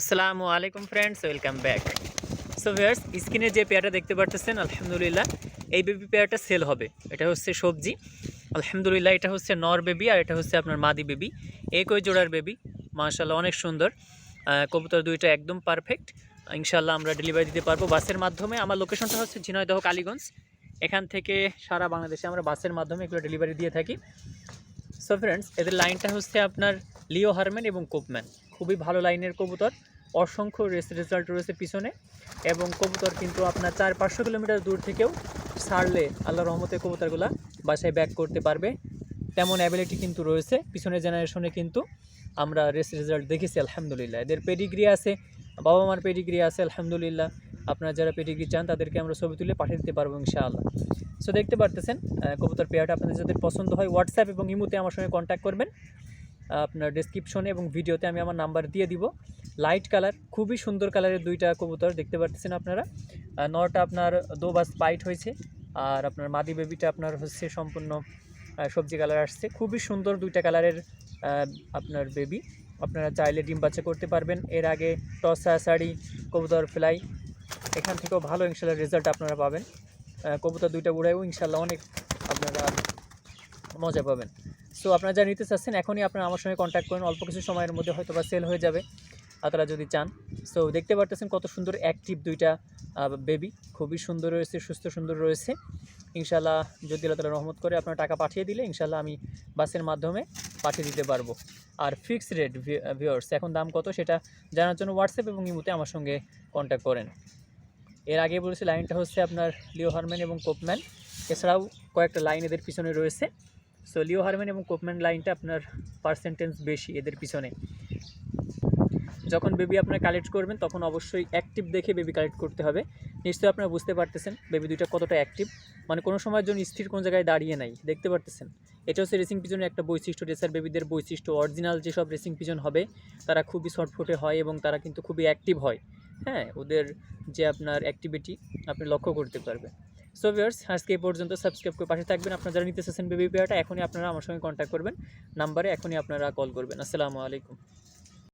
আসসালামু আলাইকুম friends welcome back so viewers স্ক্রিনে যে পেয়ারটা দেখতে পারতেছেন, আলহামদুলিল্লাহ, এই বেবি পেয়ারটা সেল হবে। এটা হচ্ছে সবজি। আলহামদুলিল্লাহ, এটা হচ্ছে নর বেবি আর এটা হচ্ছে আপনার মাদি বেবি একই জোড়ার বেবি মাশাল্লাহ অনেক সুন্দর। কবুতর দুইটা একদম পারফেক্ট ইনশাল্লাহ আমরা ডেলিভারি দিতে পারব বাসের মাধ্যমে। আমার লোকেশনটা হচ্ছে ঝিনাইদহ, কালীগঞ্জ। এখান থেকে সারা বাংলাদেশে আমরা বাসের মাধ্যমে এগুলো ডেলিভারি দিয়ে থাকি। সো ফ্রেন্ডস এদের লাইনটা হচ্ছে আপনার লিও হারম্যান এবং কোপম্যান খুবই ভালো লাইনের কবুতর, অসংখ্য রেস রেজাল্ট রয়েছে পিছনে এবং কবুতর কিন্তু আপনার চার পাঁচশো কিলোমিটার দূর থেকেও ছাড়লে আল্লাহ রহমতে কবুতরগুলা বাসায় ব্যাক করতে পারবে। তেমন অ্যাবিলিটি কিন্তু রয়েছে। পিছনের জেনারেশনে কিন্তু আমরা রেস রেজাল্ট দেখেছি, আলহামদুলিল্লাহ। এদের পেডিগ্রি আছে বাবা মার পেডিগ্রি আছে, আলহামদুলিল্লাহ। আপনারা যারা পেডিগ্রি চান, তাদেরকে আমরা ছবি তুলে পাঠিয়ে দিতে পারব, ইনশাআল্লাহ। সো দেখতে পারতেছেন কবুতর পেয়ারটা আপনাদের যাদের পছন্দ হয় হোয়াটসঅ্যাপ এবং ইমোতে আমার সঙ্গে কন্ট্যাক্ট করবেন। আপনার ডিসক্রিপশনে এবং ভিডিওতে আমি আমার নাম্বার দিয়ে দিব। লাইট কালার খুবই সুন্দর কালারের দুইটা কবুতর দেখতে পারতেছেন আপনারা। নরটা আপনার দো বাস পাইট হয়েছে, আর আপনার মাদি বেবিটা আপনার হচ্ছে সম্পূর্ণ সবজি কালার আসছে। খুবই সুন্দর দুইটা কালারের আপনার বেবি আপনারা চাইলে ডিম বাচ্চা করতে পারবেন। এর আগে টসা শাড়ি কবুতর ফ্লাই এখান থেকেও ভালো ইনশাল্লাহ রেজাল্ট আপনারা পাবেন। কবুতর দুইটা উড়াইও ইনশাল্লাহ অনেক আপনারা মজা পাবেন। সো আপনারা যা নিতে চাচ্ছেন, এখনই আপনারা আমার সঙ্গে কন্ট্যাক্ট করেন। অল্প কিছু সময়ের মধ্যে হয়তো বা সেল হয়ে যাবে আপনারা যদি চান। সো দেখতে পারতেছেন কত সুন্দর অ্যাক্টিভ দুইটা বেবি খুবই সুন্দর রয়েছে, সুস্থ সুন্দর রয়েছে। ইনশাল্লাহ যদি আল্লাহ তালা রহমত করে আপনার টাকা পাঠিয়ে দিলে ইনশাল্লাহ আমি বাসের মাধ্যমে পাঠিয়ে দিতে পারব। আর ফিক্স রেট ভিওর্স এখন দাম কত সেটা জানার জন্য হোয়াটসঅ্যাপ এবং ইমুতে আমার সঙ্গে কন্ট্যাক্ট করেন। এর আগে বলেছি, লাইনটা হচ্ছে আপনার লিও হারম্যান এবং কোপম্যান এছাড়াও কয়েকটা লাইন এদের পিছনে রয়েছে। সো লিও এবং কোপম্যান লাইনটা আপনার পার্সেন্টেজ বেশি এদের পিছনে। যখন বেবি আপনার কালেক্ট করবেন, তখন অবশ্যই অ্যাক্টিভ দেখে বেবি কালেক্ট করতে হবে। নিশ্চয়ই আপনারা বুঝতে পারতেছেন বেবি দুইটা কতটা অ্যাক্টিভ মানে কোনো সময়ের জন্য স্থির কোনো জায়গায় দাঁড়িয়ে নাই, দেখতে পারতেছেন। এটা হচ্ছে রেসিং পিজনের একটা বৈশিষ্ট্য রেসার বেবিদের বৈশিষ্ট্য। অরিজিনাল যেসব রেসিং পিজন হবে, তারা খুবই শর্টফুটে হয় এবং তারা কিন্তু খুবই অ্যাক্টিভ হয়। হ্যাঁ ওদের যে আপনার অ্যাক্টিভিটি আপনি লক্ষ্য করতে পারবেন। সো ভিউয়ার্স আজকে এই পর্যন্ত সাবস্ক্রাইব করে পাশে থাকবেন। আপনারা যারা নিতে চাচ্ছেন বেবি পেয়ারটা এখনই আপনারা আমার সঙ্গে কন্ট্যাক্ট করবেন। নাম্বারে এখনই আপনারা কল করবেন। আসসালামু আলাইকুম।